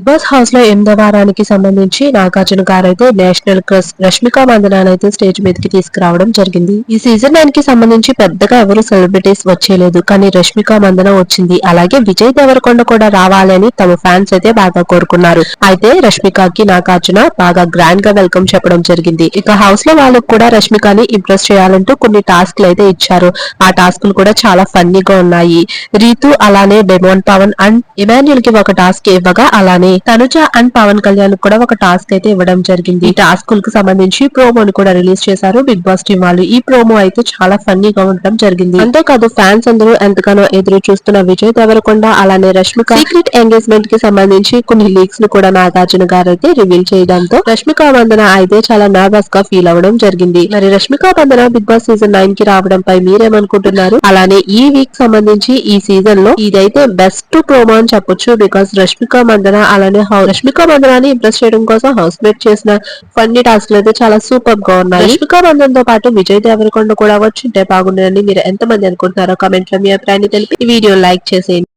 Big boss హౌస్లో ఎనిమిదో వారానికి సంబంధించి నాగార్జున గారు అయితే నేషనల్ క్రస్ రష్మిక మందనాన్ని అయితే స్టేజ్ మీదకి తీసుకురావడం జరిగింది. ఈ సీజన్ నైన్కి సంబంధించి పెద్దగా ఎవరు సెలబ్రిటీస్ వచ్చేలేదు. కానీ రష్మిక మందన వచ్చింది. అలాగే విజయ్ దేవరకొండ కూడా రావాలని తమ ఫ్యాన్స్ అయితే బాగా కోరుకున్నారు. అయితే రష్మికకి నాగార్జున బాగా గ్రాండ్గా వెల్కమ్ చెప్పడం జరిగింది. ఇక హౌస్లో వాళ్ళకు కూడా రష్మికని ఇంప్రెస్ చేయాలంటూ కొన్ని టాస్క్లు అయితే ఇచ్చారు. ఆ టాస్క్లు కూడా చాలా ఫన్నీగా ఉన్నాయి. రీతు అలానే డెమోన్ పవన్ అండ్ ఇమాన్యుల్కి ఒక టాస్క్ ఇవ్వగా అలానే తనుజ అండ్ పవన్ కళ్యాణ్ కూడా ఒక టాస్క్ అయితే ఇవ్వడం జరిగింది. ఈ టాస్క్కు సంబంధించి ప్రోమోను కూడా రిలీజ్ చేశారు బిగ్ బాస్ టీం వాళ్ళు. ఈ ప్రోమో అయితే చాలా ఫన్నీగా ఉండడం జరిగింది. అంతేకాదు ఫ్యాన్స్ అందరూ ఎంతగానో ఎదురు చూస్తున్న విజయ్ దేవరకొండ అలానే రష్మిక సీక్రెట్ ఎంగేజ్మెంట్కి సంబంధించి కొన్ని లీక్స్ను కూడా నాగార్జున గారు అయితే రివీల్ చేయడంతో రష్మిక వందన అయితే చాలా నర్వస్గా ఫీల్ అవ్వడం జరిగింది. మరి Rashmika Mandanna Bigg Boss season నైన్కి రావడంపై మీరేమనుకుంటున్నారు? అలానే ఈ వీక్ సంబంధించి ఈ సీజన్లో ఇదైతే బెస్ట్ ప్రోమో అని చెప్పొచ్చు బికాస్ రష్మిక మందన అలానే హౌ- రష్మిక మందనాన్ని ఇంప్రెస్ చేయడం కోసం హౌస్ మేట్ చేసిన ఫన్నీ టాస్క్ అయితే చాలా సూపర్గా ఉన్నాయి. రష్మిక మందన్తో పాటు విజయ్ దేవరకొండ కూడా వచ్చింటే బాగుండేదని మీరు ఎంతమంది అనుకుంటున్నారో కామెంట్లో మీ అభిప్రాయాన్ని తెలిపి ఈ వీడియో లైక్ చేసేయండి.